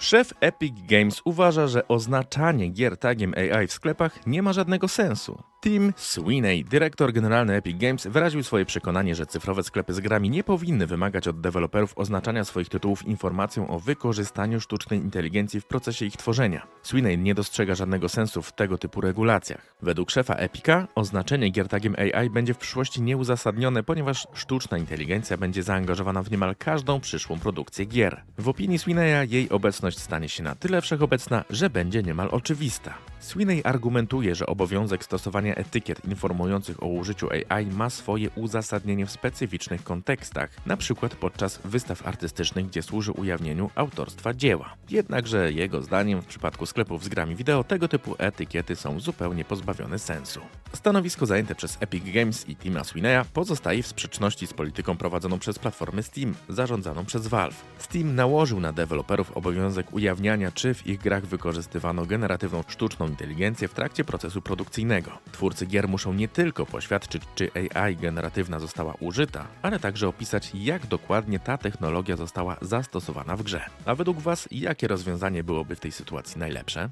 Szef Epic Games uważa, że oznaczanie gier tagiem AI w sklepach nie ma żadnego sensu. Tim Sweeney, dyrektor generalny Epic Games, wyraził swoje przekonanie, że cyfrowe sklepy z grami nie powinny wymagać od deweloperów oznaczania swoich tytułów informacją o wykorzystaniu sztucznej inteligencji w procesie ich tworzenia. Sweeney nie dostrzega żadnego sensu w tego typu regulacjach. Według szefa Epica oznaczenie gier tagiem AI będzie w przyszłości nieuzasadnione, ponieważ sztuczna inteligencja będzie zaangażowana w niemal każdą przyszłą produkcję gier. W opinii Sweeneya jej obecność stanie się na tyle wszechobecna, że będzie niemal oczywista. Sweeney argumentuje, że obowiązek stosowania etykiet informujących o użyciu AI ma swoje uzasadnienie w specyficznych kontekstach, np. podczas wystaw artystycznych, gdzie służy ujawnieniu autorstwa dzieła. Jednakże jego zdaniem w przypadku sklepów z grami wideo tego typu etykiety są zupełnie pozbawione sensu. Stanowisko zajęte przez Epic Games i Tima Sweeneya pozostaje w sprzeczności z polityką prowadzoną przez platformę Steam, zarządzaną przez Valve. Steam nałożył na deweloperów obowiązek ujawniania, czy w ich grach wykorzystywano generatywną sztuczną inteligencję w trakcie procesu produkcyjnego. Twórcy gier muszą nie tylko poświadczyć, czy AI generatywna została użyta, ale także opisać, jak dokładnie ta technologia została zastosowana w grze. A według Was, jakie rozwiązanie byłoby w tej sytuacji najlepsze?